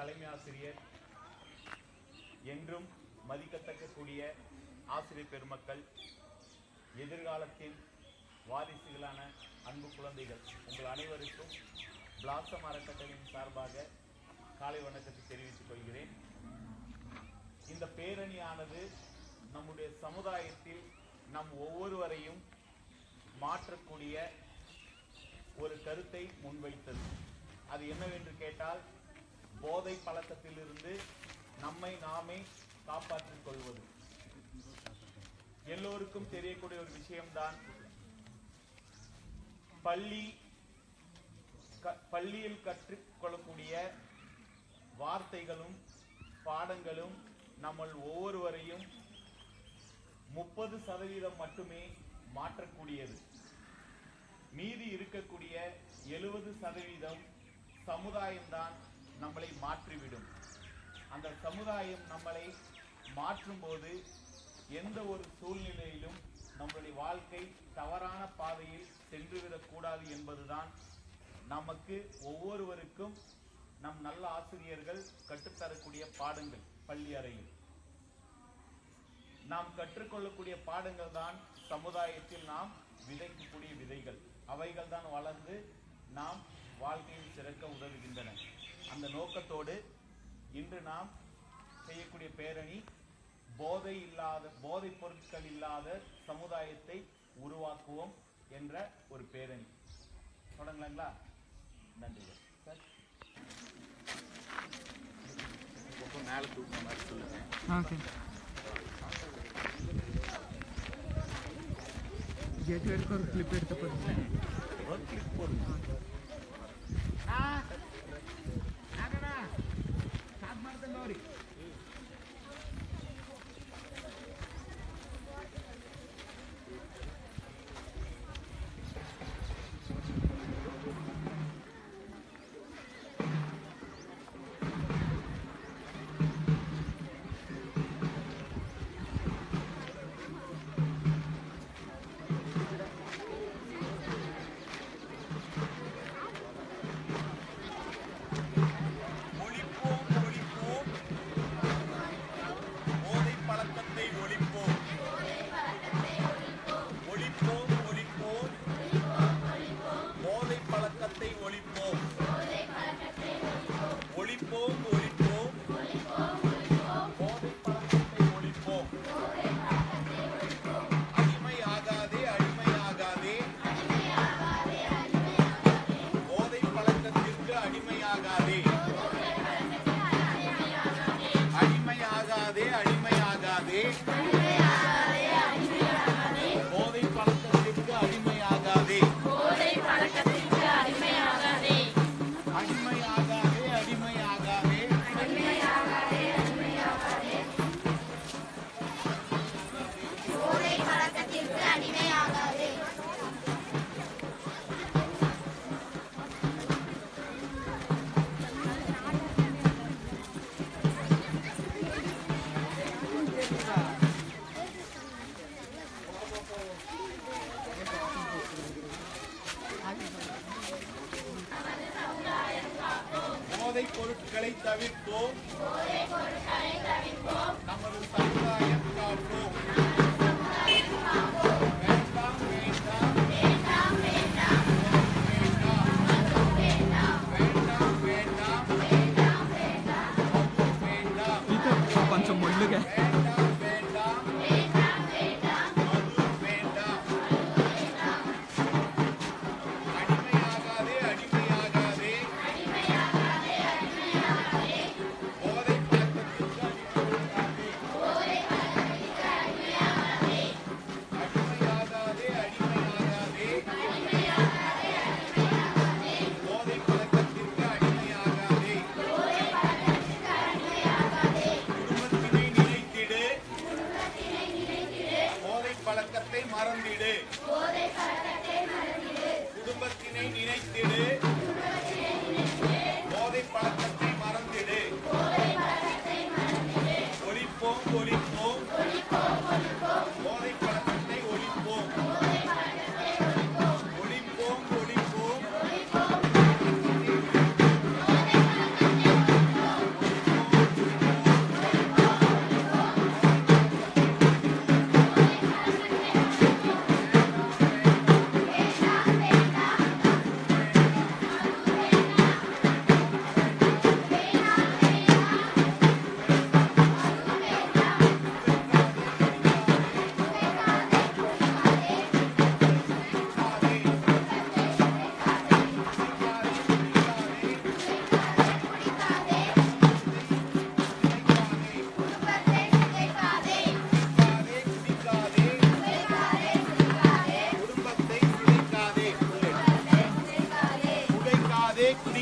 தலைமை ஆசிரியர் என்றும் மதிக்கத்தக்கக்கூடிய ஆசிரியர் பெருமக்கள் எதிர்காலத்தின் வாரிசுகளான அன்பு குழந்தைகள் உங்கள் அனைவருக்கும் பிளாசம் அறக்கட்டளையின் சார்பாக காலை வணக்கத்தை தெரிவித்துக் கொள்கிறேன். இந்த பேரணியானது நம்முடைய சமுதாயத்தில் நம் ஒவ்வொருவரையும் மாற்றக்கூடிய ஒரு கருத்தை முன்வைத்தது. அது என்னவென்று கேட்டால் போதை பழக்கத்திலிருந்து நம்மை நாமே காப்பாற்றிக் கொள்வது. எல்லோருக்கும் தெரியக்கூடிய ஒரு விஷயம்தான் பள்ளி பள்ளியில் கற்றுக்கொள்ளக்கூடிய வார்த்தைகளும் பாடங்களும் நம்மள் ஒவ்வொருவரையும் முப்பது சதவீதம் மட்டுமே மாற்றக்கூடியது. மீதி இருக்கக்கூடிய எழுபது சதவீதம் சமுதாயம்தான் நம்மளை மாற்றிவிடும். அந்த சமுதாயம் நம்மளை மாற்றும்போது எந்த ஒரு சூழ்நிலையிலும் நம்மளுடைய வாழ்க்கை தவறான பாதையில் சென்றுவிடக்கூடாது என்பதுதான் நமக்கு ஒவ்வொருவருக்கும் நம் நல்ல ஆசிரியர்கள் கற்றுத்தரக்கூடிய பாடங்கள் பள்ளி அறையில். நாம் கற்றுக்கொள்ளக்கூடிய பாடங்கள் தான் சமுதாயத்தில் நாம் விதைக்கக்கூடிய விதைகள். அவைகள் தான் வளர்ந்து நாம் வாழ்க்கையில் சிறக்க உதவுகின்றன. அந்த நோக்கத்தோடு இன்று நாம் செய்யக்கூடிய பேரணி போதை இல்லாத போதைப் பொருட்கள் இல்லாத சமுதாயத்தை உருவாக்குவோம் என்ற ஒரு பேரணி. தொடங்கலாங்களா? நன்றி சார். மேலே தூக்கின மாதிரி சொல்லுங்கள் எடுத்து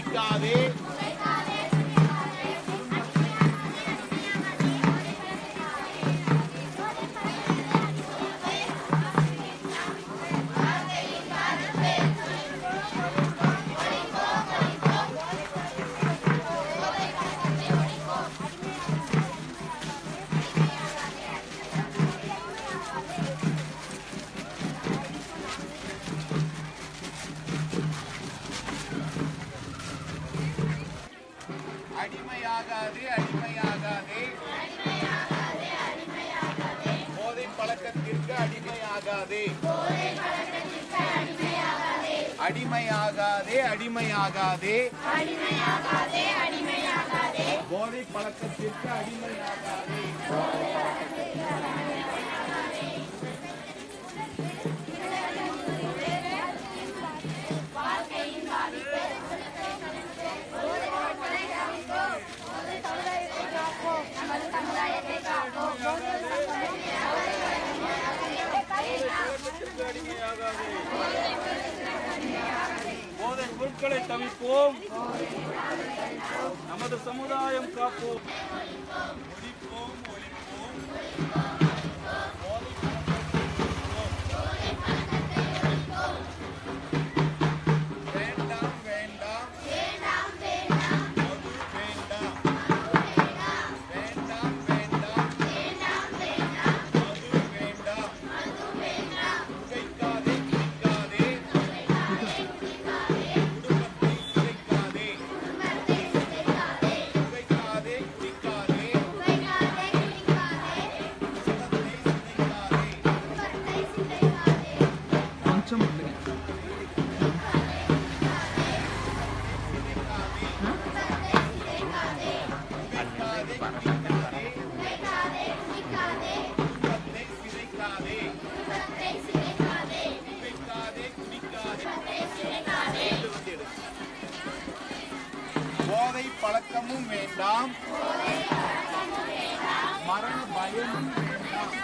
சிதைக்காதே பழக்கத்திற்கு அடிமையாகாதே. அடிமையாகாதே அடிமையாகாதே. அடிமையாகாதே அடிமையாகாதே போதை பழக்கத்திற்கு அடிமையாகாதே. போதை பொருட்களை தவிர்ப்போம் நமது சமுதாயம் காப்போம். ஒழிப்போம் ஒழிப்போம் பழக்கமும் வேண்டாம். மரண பயமும் வேண்டாம்.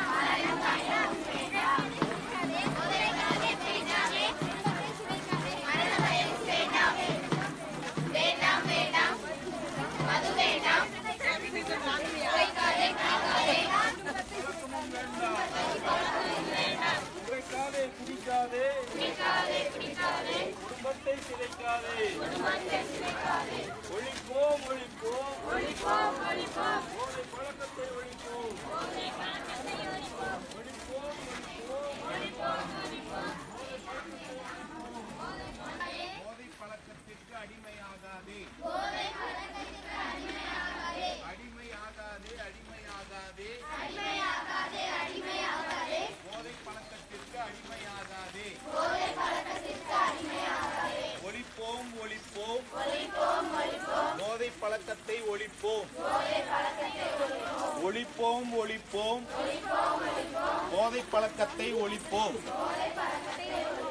குடும்பத்தை சிதைக்காதே ஒழிப்போம் ஒழிப்போம் ஒழிப்போம் ஒழிப்போம் போதை பழக்கத்தை ஒழிப்போம் போதை பழக்கத்திற்கு அடிமையாகாதே. அடிமையாகாதே அடிமையாகாதே. அடிமையாகாதே அடிமையாகாதே போதை பழக்கத்திற்கு அடிமையாகாதே போதை பழக்கத்திற்கு அடிமையாகாதே ஒழிப்போம் ஒழிப்போம் ஒழிப்போம் ஒழிப்போம் போதை பழக்கத்தை ஒழிப்போம். போதை பழக்கத்தை ஒழிப்போம் ஒழிப்போம். ஒழிப்போம் போதை பழக்கத்தை ஒழிப்போம் போதை பழக்கத்தை ஒழிப்போம்.